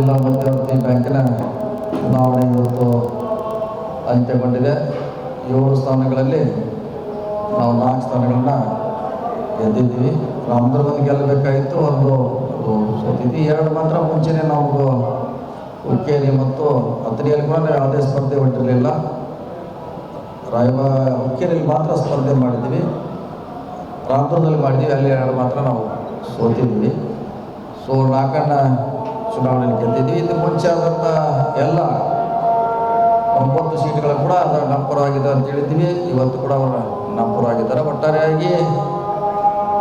ಜಿಲ್ಲಾ ಮಧ್ಯವರ್ತಿ ಬ್ಯಾಂಕಿನ ಚುನಾವಣೆ ಇವತ್ತು ಅಂತ್ಯಗೊಂಡಿದೆ. ಏಳು ಸ್ಥಾನಗಳಲ್ಲಿ ನಾವು ನಾಲ್ಕು ಸ್ಥಾನಗಳನ್ನ ಗೆದ್ದಿದ್ದೀವಿ. ನಮ್ದ್ರ ಒಂದು ಗೆಲ್ಲಬೇಕಾಗಿತ್ತು. ಒಂದು ಸೋತಿದ್ವಿ. ಎರಡು ಮಾತ್ರ ಮುಂಚೆನೇ ನಾವು ಹುಕ್ಕೇರಿ ಮತ್ತು ಹತ್ತನೆಯಲ್ಲಿ ಕೂಡ ಯಾವುದೇ ಸ್ಪರ್ಧೆ ಹೊಟ್ಟಿರಲಿಲ್ಲ ರಾಯಬ ಹುಕ್ಕೇರಿಯಲ್ಲಿ ಮಾತ್ರ ಸ್ಪರ್ಧೆ ಮಾಡಿದ್ವಿ ರಾಮದುರ್ಗದಲ್ಲಿ ಮಾಡಿದ್ವಿ ಅಲ್ಲಿ ಎರಡು ಮಾತ್ರ ನಾವು ಸೋತಿದ್ವಿ ಸೊ ನಾಲ್ಕನ್ನ ಚುನಾವಣೆಯಲ್ಲಿ ಗೆದ್ದಿದ್ವಿ. ಇದು ಮುಂಚೆ ಆದಂಥ ಎಲ್ಲ ಒಂಬತ್ತು ಸೀಟ್ಗಳು ಕೂಡ ಅದರ ಪರವಾಗಿದೆ ಅಂತ ಹೇಳಿದ್ವಿ ಇವತ್ತು ಕೂಡ ಅವರು ನಮ್ಮ ಪರವಾಗಿದ್ದಾರೆ ಒಟ್ಟಾರೆಯಾಗಿ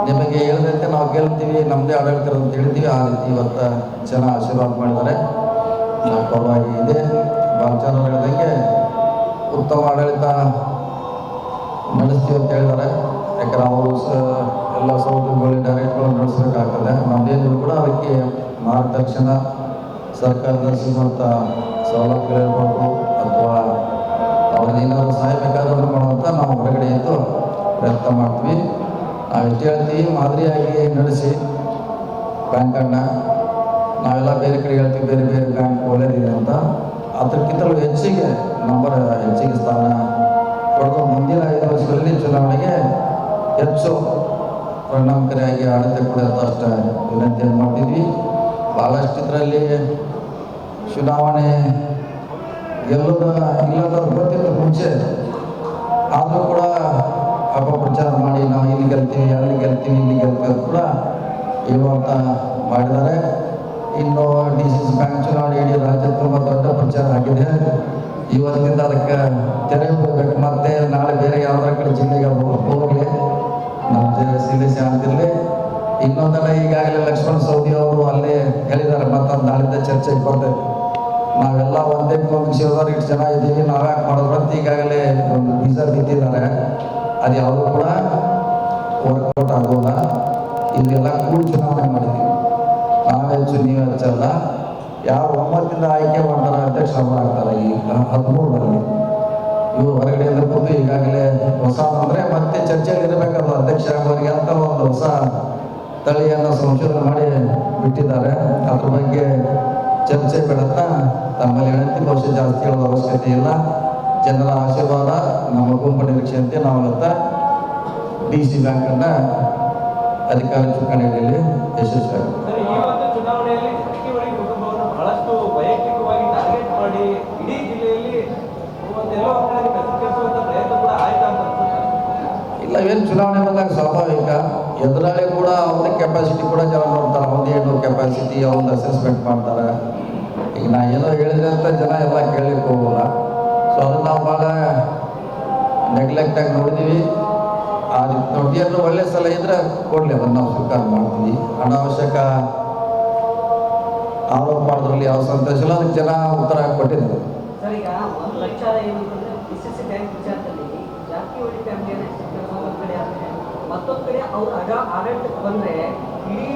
ನಿಮಗೆ ಹೇಳಿದಂತೆ ನಾವು ಗೆಲ್ತೀವಿ ನಮ್ಮದೇ ಆಡಳಿತ ಅಂತ ಹೇಳಿದ್ವಿ ಆ ರೀತಿ ಇವತ್ತು ಜನ ಆಶೀರ್ವಾದ ಮಾಡಿದ್ದಾರೆ. ನಮ್ಮ ಪರವಾಗಿ ಇದೆ. ಭಾಳ ಜನ ಹೇಳಿದಂಗೆ ಉತ್ತಮ ಆಡಳಿತ ನಡೆಸ್ತೀವಿ ಅಂತ ಹೇಳಿದ್ದಾರೆ. ಯಾಕಂದ್ರೆ ಅವರು ಸ ಎಲ್ಲ ಸೌಲಭ್ಯಗಳು, ಡೈರೆಕ್ಟ್ಗಳು ನಡೆಸಬೇಕಾಗ್ತದೆ. ನಾವು ಮಾರ್ಗದರ್ಶನ ಸರ್ಕಾರದ ಸಿಗುವಂಥ ಸೌಲಭ್ಯಗಳಿರ್ಬೋದು ಅಥವಾ ಅವ್ರಿಗೆ ಏನಾದರೂ ಸಹಾಯ ಬೇಕಾದ್ರೂ ಮಾಡುವಂಥ ನಾವು ಹೊರಗಡೆ ಎಂದು ಪ್ರಯತ್ನ ಮಾಡ್ತೀವಿ. ಆ ಹೇಳ್ತೀವಿ ಮಾದರಿಯಾಗಿ ನಡೆಸಿ ಬ್ಯಾಂಕನ್ನು ನಾವೆಲ್ಲ ಬೇರೆ ಕಡೆ ಹೇಳ್ತೀವಿ, ಬೇರೆ ಬೇರೆ ಬ್ಯಾಂಕ್ ಒಳ್ಳೆಯದಿದೆ ಅಂತ. ಅದಕ್ಕಿಂತಲೂ ಹೆಚ್ಚಿಗೆ ನಂಬರ್, ಹೆಚ್ಚಿಗೆ ಸ್ಥಾನ ಪಡೆದು ಮುಂದಿನ ಐದು ವರ್ಷಗಳಲ್ಲಿ ಚುನಾವಣೆಗೆ ಹೆಚ್ಚು ಪರಿಣಾಮಕಾರಿಯಾಗಿ ಆಡಳಿತ ಕೊಡುವಂಥ ಅಷ್ಟೇ ವಿನಂತಿಯನ್ನು ಮಾಡ್ತಿದ್ವಿ. ಭಾಳಷ್ಟು ಇದರಲ್ಲಿ ಚುನಾವಣೆ ಗೆಲ್ಲೋದ ಇಲ್ಲದ ಗೊತ್ತಿತ್ತು ಮುಂಚೆ. ಆದರೂ ಕೂಡ ಅಪಪ್ರಚಾರ ಮಾಡಿ ನಾವು ಇಲ್ಲಿ ಗೆಲ್ತೀವಿ, ಅಲ್ಲಿ ಗೆಲ್ತೀವಿ, ಇಲ್ಲಿ ಗೆಲ್ತೀವಿ ಕೂಡ ಇವಂತ ಮಾಡಿದ್ದಾರೆ. ಇನ್ನು ಡಿ ಸಿ ಸಿ ಬ್ಯಾಂಕ್ ಚುನಾವಣೆ ಇಡೀ ರಾಜ್ಯದ ತುಂಬ ದೊಡ್ಡ ಪ್ರಚಾರ ಆಗಿದೆ. ಇವತ್ತಿಂದ ಅದಕ್ಕೆ ತೆರೆ ಹೋಗ್ಬೇಕು ಮತ್ತೆ ನಾಳೆ ಬೇರೆ ಯಾವ್ದಾರ ಕಡೆ ಜಿಲ್ಲೆಗೆ ಹೋಗಲಿ. ನಮ್ಮ ಜಿಲ್ಲೆ ಶಾಂತಿರಲಿ ಇನ್ನೊಂದೆಲ್ಲ ಈಗಾಗಲೇ ಲಕ್ಷ್ಮಣ ಸೌದಿ ಅವರು ಅಲ್ಲೇ ಹೇಳಿದ್ದಾರೆ, ಮತ್ತೊಂದು ನಾಳಿಂದ ಚರ್ಚೆಗೆ ಬರ್ತೈತೆ ನಾವೆಲ್ಲ ಒಂದೇ ವಂಶದವ್ರು ಇಷ್ಟು ಜನ ಇದ್ದೀವಿ ನಾವ್ಯಾಕೆ ಮಾಡೋದು ಅಂತ ಈಗಾಗಲೇ ಒಂದು ಬೀಜ ಬಿದ್ದಿದ್ದಾರೆ ಅದು ಯಾವುದೂ ಕೂಡ ವರ್ಕೌಟ್ ಆಗೋಲ್ಲ. ಇಲ್ಲೆಲ್ಲ ಕೂಡ ಚುನಾವಣೆ ಮಾಡಿದ್ವಿ. ನಾವೇ ಹೆಚ್ಚು, ನೀವು ಹೆಚ್ಚಲ್ಲ ಯಾರು ಒಂಬತ್ತಿಂದ ಆಯ್ಕೆ ಮಾಡ್ತಾರೆ ಅಧ್ಯಕ್ಷ ಅವರು ಆಗ್ತಾರೆ ಈಗ ಹದಿಮೂರರಲ್ಲಿ. ಇವರು ಹೊರಗಡೆ ಕೂತು ಈಗಾಗಲೇ ಹೊಸ ಅಂದರೆ ಮತ್ತೆ ಚರ್ಚೆಯಲ್ಲಿ ಇರಬೇಕಲ್ಲ ಅಧ್ಯಕ್ಷ ಆಗೋರಿಗೆ ಅಂತ ಒಂದು ಹೊಸ ತಳಿಯನ್ನು ಸಂಶೋಧನೆ ಮಾಡಿ ಬಿಟ್ಟಿದ್ದಾರೆ. ಅದ್ರ ಬಗ್ಗೆ ಚರ್ಚೆ ಬೇಡತ್ತ ತಮ್ಮಲ್ಲಿ ವಿನಂತಿ ಬಹುಶಃ ಜಾಸ್ತಿ ಹೇಳೋದು ಅವಶ್ಯಕತೆ ಇಲ್ಲ. ಜನರ ಆಶೀರ್ವಾದ ನಮ್ಮ ಗುಂಪು ನಿರೀಕ್ಷೆಯಂತೆ ನಾವು ಇವತ್ತು ಡಿ ಸಿ ಬ್ಯಾಂಕನ್ನು ಅಧಿಕಾರ ಚುನಾವಣೆಯಲ್ಲಿ ಯಶಸ್ವಿಯಾಗುತ್ತೆ ಇಲ್ಲ ಏನು ಚುನಾವಣೆ ಬಂದಾಗ ಸ್ವಾಭಾವಿಕ. ಎದುರಾಳಿ ಕೂಡ ಅವ್ರದ್ದು ಕೆಪಾಸಿಟಿ ಕೂಡ ಜನ ನೋಡ್ತಾರೆ ಅವ್ರದ್ದು ಏನು ಕೆಪಾಸಿಟಿ ಅವ್ರದ್ದು ಅಸೆಸ್ಮೆಂಟ್ ಮಾಡ್ತಾರೆ. ಈಗ ನಾ ಏನೋ ಹೇಳಿದ್ರೆ ಅಂತ ಜನ ಎಲ್ಲ ಕೇಳಲಿಕ್ಕೆ ಹೋಗಲ್ಲ. ಸೊ ಅದನ್ನ ನಾವು ಭಾಳ ನೆಗ್ಲೆಕ್ಟಾಗಿ ನೋಡಿದ್ದೀವಿ ಆ ರೀತಿ ನೋಡಿ ಏನಾದ್ರು ಒಳ್ಳೆ ಸಲ ಇದ್ರೆ ಕೊಡಲಿ ಅದನ್ನು ನಾವು ಸ್ವೀಕಾರ ಮಾಡ್ತೀವಿ. ಅನಾವಶ್ಯಕ ಆರೋಪ ಮಾಡೋದ್ರಲ್ಲಿ ಯಾವ ಸಂತೋಷ ಇಲ್ಲ, ಅದಕ್ಕೆ ಜನ ಉತ್ತರ ಕೊಟ್ಟಿದ್ದಾರೆ ಸರ್ ಈಗ ಒಂದು ವಿಚಾರ ಏನಂತಂದ್ರೆ ಪಿ ಸಿ ಸಿ ಬ್ಯಾಂಕ್ ವಿಚಾರದಲ್ಲಿ ಜಾರಕಿಹೊಳಿ ಫ್ಯಾಮಿಲಿಯನ್ನು ಒಂದು ಕಡೆ ಆದರೆ ಮತ್ತೊಂದು ಕಡೆ ಅವ್ರು ಅಡ ಆಡಳಿತಕ್ಕೆ ಬಂದ್ರೆ ಇಡೀ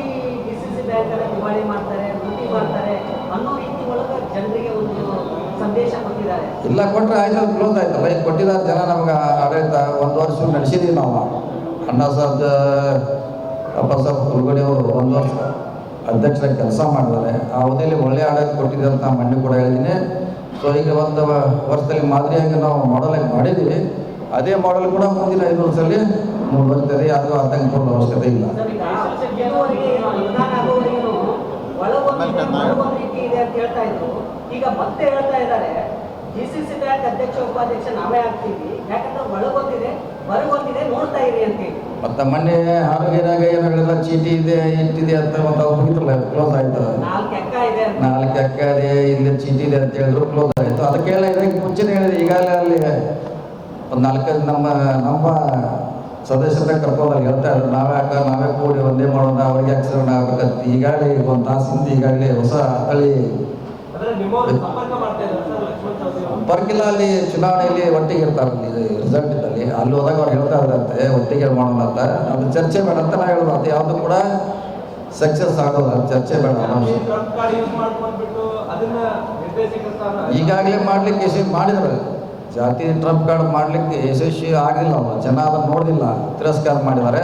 ಡಿ ಸಿ ಸಿ ಬ್ಯಾಂಕ್ ಅನ್ನ ದಿವಾಳಿ ಮಾಡ್ತಾರೆ, ಲೂಟಿ ಮಾಡ್ತಾರೆ ಅನ್ನೋ ರೀತಿ ಒಳಗೆ ಜನರಿಗೆ ಒಂದು ಸಂದೇಶ ಕೊಟ್ಟಿದ್ದಾರೆ. ಇಲ್ಲ ಕೊಟ್ಟರೆ ಆಯ್ತು ಕ್ಲೋಸ್ ಆಯ್ತಲ್ಲ ಇದು ಕೊಟ್ಟಿದ್ದ ಜನ ನಮ್ಗೆ ಆಡಳಿತ ಒಂದು ವರ್ಷ ನಡೆಸಿದೀವಿ ನಾವು. ಅಣ್ಣ ಸಾಹೇಬ್ ಅಪ್ಪ ಸಾಹ್ ಕುಲಗಡಿ ಅವರು ಒಂದು ವರ್ಷ ಅಧ್ಯಕ್ಷರಾಗಿ ಕೆಲಸ ಮಾಡಿದ್ದಾರೆ. ಆ ಅವಧಿಯಲ್ಲಿ ಒಳ್ಳೆ ಆಡಳಿತ ಕೊಟ್ಟಿದೆ ಅಂತ ಮೊನ್ನೆ ಕೂಡ ಹೇಳಿದ್ದೀನಿ ಸೊ ಈಗ ಒಂದು ವರ್ಷದಲ್ಲಿ ಮಾದರಿಯಾಗಿ ನಾವು ಮಾಡಲಾಗಿ ಮಾಡಿದ್ದೀವಿ ಅದೇ ಮಾಡಲ್ ಕೂಡ ಮುಂದಿನ ಐದು ವರ್ಷದಲ್ಲಿ ಮೂರು ಬರ್ತದೆ ಅದು ಆತಂಕ ಕೊಡುವ ಅವಶ್ಯಕತೆ ಇಲ್ಲ. ಈಗ ಮತ್ತೆ ಹೇಳ್ತಾ ಇದ್ದಾರೆ ಅಧ್ಯಕ್ಷ ಉಪಾಧ್ಯಕ್ಷ ನಾವೇ ಆಗ್ತೀವಿ ಯಾಕಂದ್ರೆ ಒಳಗೊಂದಿದೆ ಚೀಟಿ ಇದೆ, ಇಟ್ಟಿದೆ ಅಂತ ಒಂದು ಕ್ಲೋಸ್ ಆಯ್ತು. ನಾಲ್ಕು ಎಕ್ಕ ಇದೆ, ಇಲ್ಲಿ ಚೀಟಿ ಇದೆ ಅಂತ ಹೇಳಿದ್ರು ಕ್ಲೋಸ್ ಆಯ್ತು. ಅದಕ್ಕೆಲ್ಲ ಇದಕ್ಕೆ ಮುಂಚೆನೇ ಹೇಳಿದೆ, ಈಗಾಗಲೇ ಅಲ್ಲಿ ಒಂದು ನಾಲ್ಕೈದು ನಮ್ಮ ನಮ್ಮ ಸದಸ್ಯರ ಕರ್ಕೊಂಡು ಅಲ್ಲಿ ಹೇಳ್ತಾ ಇದ್ರು ನಾವೇ ನಾವೇ ಕೂಡಿ ಒಂದೇ ಮಾಡೋಣ ಅವ್ರಿಗೆ ಆಕ್ಸಿಡೆಂಟ್ ಆಗ್ಬೇಕಂತ. ಈಗಾಗಲೇ ಈಗ ಒಂದು ತಾಸಿಂದ ಈಗಾಗಲೇ ಹೊಸ ಲಕ್ಷ್ಮಣ್ ಬರ್ಕಿಲ್ಲ ಅಲ್ಲಿ ಚುನಾವಣೆಯಲ್ಲಿ ಒಟ್ಟಿಗೆ ಇರ್ತಾರಲ್ಲಿ ರಿಸಲ್ಟ್ ಇದ್ದಲ್ಲಿ ಅಲ್ಲಿ ಹೋದಾಗ ಅವ್ರು ಹೇಳ್ತಾ ಇದ್ರಂತೆ ಒಟ್ಟಿಗೆ ಮಾಡೋಣ ಅಂತ. ಅದು ಚರ್ಚೆ ಬೇಡ ಅಂತ ನಾ ಹೇಳೋದು ಅದು ಯಾವುದು ಕೂಡ ಸಕ್ಸಸ್ ಆಗೋಲ್ಲ ಚರ್ಚೆ ಬೇಡ ಈಗಾಗಲೇ ಮಾಡ್ಲಿಕ್ಕೆ ಮಾಡಿದ್ರು. ಜಾತಿ ಟ್ರಂಪ್ ಕಾರ್ಡ್ ಮಾಡಲಿಕ್ಕೆ ಯಶಸ್ವಿ ಆಗಿಲ್ಲ ಅವರು ಜನ ಅದನ್ನು ನೋಡಲಿಲ್ಲ. ತಿರಸ್ಕಾರ ಮಾಡಿದ್ದಾರೆ.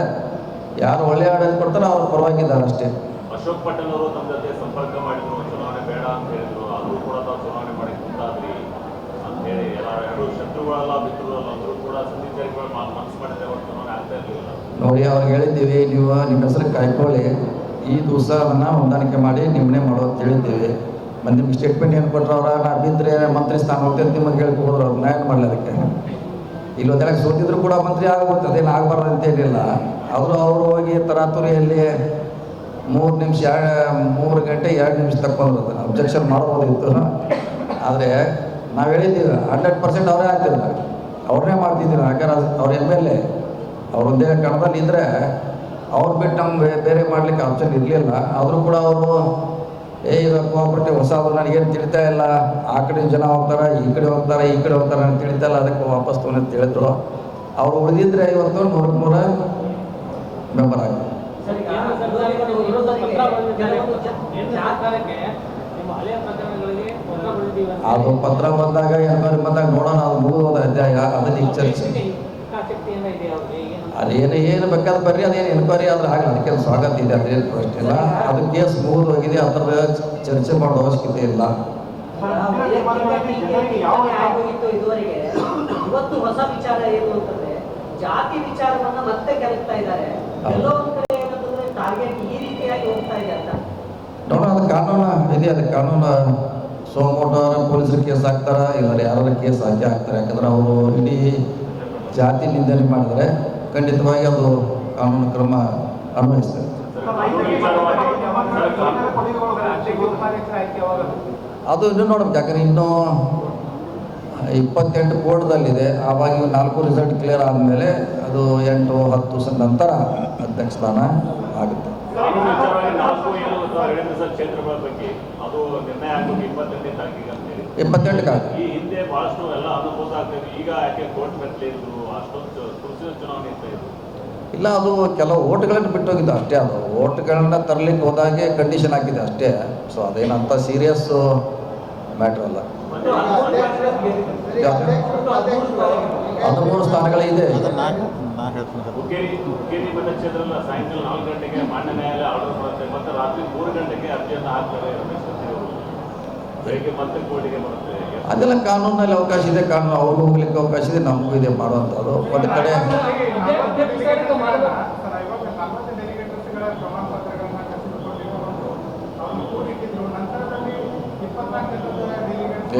ಯಾರು ಒಳ್ಳೆ ಆಡಳಿತ ಕೊಡ್ತಾರೆ ಅವ್ರು ಪರವಾಗಿದ್ದಾರೆ ಅಷ್ಟೇ. ಅಶೋಕ್ ಪಟೇಲ್ ಅವರು ತಮ್ಮ ಜೊತೆ ಸಂಪರ್ಕ ಮಾಡಿದ್ರು. ಚುನಾವಣೆ ಬೇಡ ಅಂತ ಹೇಳಿದ್ರು. ಅದು ಕೂಡ ತಾವು ಚುನಾವಣೆ ಮಾಡಿ ಮುಂದಾದ್ರಿ ಅಂತ ಹೇಳಿ ಎರಡು ಶತ್ರುಗಳೆಲ್ಲ ಮಿತ್ರರಲ್ಲ ಅಂದರೂ ಕೂಡ ಸಂದೀಪ್ ಜಾರಕಿಹೊಳಿ ಮನಸ್ಸು ಮಾಡಿದ್ರೆ ಅವ್ರು ಚುನಾವಣೆ ಆಗ್ತಾ ಇರಲಿಲ್ಲ. ನೋಡಿ ಅವ್ರಿಗೆ ಹೇಳಿದ್ದೀವಿ ನೀವು ನಿಮ್ಮ ಹೆಸರು ಕಾಯ್ಕೊಳ್ಳಿ. ಈ ದಿವಸ ಅದನ್ನು ಹೊಂದಾಣಿಕೆ ಮಾಡಿ ನಿಮ್ಮನ್ನೇ ಮಾಡೋ ಅಂತ ಹೇಳಿದ್ದೀವಿ. ಮತ್ತು ನಿಮ್ಗೆ ಸ್ಟೇಟ್ಮೆಂಟ್ ಏನು ಕೊಟ್ಟರು ಅವ್ರ? ನಾ ಬಿದ್ದರೆ ಮಂತ್ರಿ ಸ್ಥಾನ ಹೋಗ್ತೇನೆ ನಿಮಗೆ ಹೇಳ್ಕೊಡೋರು ಅವ್ರು. ಅವ್ರು ಏನು ಮಾಡಲಿ ಅದಕ್ಕೆ? ಇಲ್ಲೊಂದೆಲ್ಲ ಸೋತಿದ್ರು ಕೂಡ ಮಂತ್ರಿ ಆಗ್ಬೋದು ಅದೇನು ಆಗಬಾರ್ದು ಅಂತೇನಿಲ್ಲ ಅವರು ಅವರು ಹೋಗಿ ತರಾತುರಿಯಲ್ಲಿ ಮೂರು ನಿಮಿಷ ಮೂರು ಗಂಟೆ, ಎರಡು ನಿಮಿಷ ತಕ್ಕೊಂಡ್ರು ಅದನ್ನು ಅಬ್ಜೆಕ್ಷನ್ ಮಾಡ್ಬೋದಿತ್ತು. ಆದರೆ ನಾವು ಹೇಳಿದ್ದೀವಿ, ಹಂಡ್ರೆಡ್ ಪರ್ಸೆಂಟ್ ಅವರೇ ಆಗ್ತಿಲ್ಲ. ಅವ್ರನ್ನೇ ಮಾಡ್ತಿದ್ದೀವಿ. ಯಾಕಂದ್ರೆ ಅವ್ರ ಎಂ ಎಲ್ ಎ. ಅವರೊಂದೇ ಕಣದಲ್ಲಿ ಇದ್ದರೆ ಅವ್ರು ಬಿಟ್ಟು ನಮ್ಗೆ ಬೇರೆ ಮಾಡ್ಲಿಕ್ಕೆ ಆಪ್ಷನ್ ಇರಲಿಲ್ಲ. ಆದರೂ ಕೂಡ ಅವರು ಏ ಇದು ಹೊಸ ಹೊಸದು ನನಗೇನು ತಿಳಿತಾ ಇಲ್ಲ. ಆ ಕಡೆ ಜನ ಹೋಗ್ತಾರೆ ಈ ಕಡೆ ಹೋಗ್ತಾರೆ ಈ ಕಡೆ ಹೋಗ್ತಾರೆ ಅಂತ ತಿಳಿತಾ ಇಲ್ಲ. ಅದಕ್ಕೆ ವಾಪಸ್ ತೊಗೊಂಡು ತಿಳಿದ್ರು ಹೇಳಿದ್ರು. ಅವ್ರು ಉಳಿದಿದ್ರೆ ಇವತ್ತು ನೂರಕ್ಕೆ ನೂರ ಮೆಂಬರ್ ಆಗಿದೆ ಅದು ಪತ್ರ ಬಂದಾಗ ಎನ್ಕ್ವೈರಿ ಬಂದಾಗ ನೋಡೋಣ ಅದು ಮುಗಿದೋದ ಅಧ್ಯಾಯ. ಅದನ್ನ ಈಗ ಚರ್ಚೆ ಹಿತಾಸಕ್ತಿಯಿಂದ ಇದೆ ಅವ್ರಿಗೆ ಏನು ಅದೇನು ಏನು ಬೇಕಾದ್ರೆ ಬರ್ರಿ ಅದೇನು ಎನ್ಕ್ವೈರಿ ಆದ್ರೆ ಆಗಲಿ ಅದಕ್ಕೆ ಸ್ವಾಗತ ಇದೆ ಅದೇನು ಪ್ರಶ್ನೆ ಇಲ್ಲ. ಅದು ಕೇಸ್ ಹೋಗಿದೆ ಅದರ ಚರ್ಚೆ ಮಾಡೋ ಅವಶ್ಯಕತೆ ಇಲ್ಲ. ಇವತ್ತು ಹೊಸ ವಿಚಾರ ಏನು ಅಂತಂದ್ರೆ ಜಾತಿ ವಿಚಾರವನ್ನ ಮತ್ತೆ ಕೆರಕ್ತಾ ಇದ್ದಾರೆ. ಹೌದು. ಎಲ್ಲೋ ಒಂದ್ ಕಡೆ ಏನಂತಂದ್ರೆ ಟಾರ್ಗೆಟ್ ಈ ರೀತಿಯಾಗಿ ಹೋಗ್ತಾ ಇದೆ ಅಂತ. ನೋಡೋಣ ಅದು ಕಾನೂನು ಇದೆ ಅದು ಕಾನೂನು ಸೋಮೋಟೋ ಪೊಲೀಸರು ಕೇಸ್ ಹಾಕ್ತಾರ ಇಲ್ಲ ಯಾರು ಕೇಸ್ ಹಾಕಿ ಹಾಕ್ತಾರೆ. ಯಾಕಂದ್ರೆ ಅವರು ಇಡೀ ಜಾತಿ ನಿಂದನೆ ಮಾಡಿದರೆ ಖಂಡಿತವಾಗಿ ಅದು ಕಾನೂನು ಕ್ರಮ ಅನ್ವಯಿಸ್ತದೆ. ಅದು ಇನ್ನೂ ನೋಡ್ಬೇಕು, ಯಾಕಂದ್ರೆ ಇನ್ನೂ ಇಪ್ಪತ್ತೆಂಟು ಕೋರ್ಟ್ದಲ್ಲಿದೆ ಆವಾಗ ನಾಲ್ಕು ರಿಸಲ್ಟ್ ಕ್ಲಿಯರ್ ಆದಮೇಲೆ ಅದು ಎಂಟು ಹತ್ತು ದಿವಸ ನಂತರ ಅಧ್ಯಕ್ಷ ಸ್ಥಾನ ಆಗುತ್ತೆ. ಕಾನೂನು ವಿಚಾರವಾಗಿ ನಾಲ್ಕು ಏನು ತಾವು ಹೇಳಿದ್ರು ಸರ್ ಕ್ಷೇತ್ರಗಳ ಬಗ್ಗೆ ಅದು ನಿರ್ಣಯ ಆಗೋದು ಇಪ್ಪತ್ತೆಂಟನೇ ತಾರೀಕಿಗೆ ಅಂತ ಹೇಳಿ ಇಪ್ಪತ್ತೆಂಟಕ್ಕೆ ಆಗುತ್ತೆ ಈ ಹಿಂದೆ ಬಹಳಷ್ಟು ಎಲ್ಲ ಅನುಭೂತ ಆಗ್ತಿದ್ರು ಈಗ ಯಾಕೆ ಕೋರ್ಟ್ ಮೆಟ್ಲೆ ಇದ್ರು ಅಷ್ಟೊಂದು ತುರ್ಸಿನ ಚುನಾವಣೆ ಇರ್ತಾ ಇದ್ರು ಇಲ್ಲ ಅದು ಕೆಲವು ಓಟ್ಗಳನ್ನು ಬಿಟ್ಟೋಗಿದ್ದು ಅಷ್ಟೇ ಅದು ಓಟ್ಗಳನ್ನ ತರಲಿಕ್ಕೆ ಹೋದಾಗೆ ಕಂಡೀಷನ್ ಹಾಕಿದೆ ಅಷ್ಟೇ ಸೊ ಅದೇನಂತ ಸೀರಿಯಸ್ ಮ್ಯಾಟ್ರ್ ಅಲ್ಲ? ಹದಿಮೂರು ಸ್ಥಾನಗಳಿದೆ ಅವರು. ಅದೆಲ್ಲ ಕಾನೂನಲ್ಲಿ ಅವಕಾಶ ಇದೆ ಕಾನೂನು ಅವ್ರಿಗೂ ಹೋಗ್ಲಿಕ್ಕೆ ಅವಕಾಶ ಇದೆ ನಮಗೂ ಇದೆ ಮಾಡುವಂಥದ್ದು ಒಂದು ಕಡೆ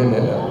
ಇಲ್ಲ ಇಲ್ಲ.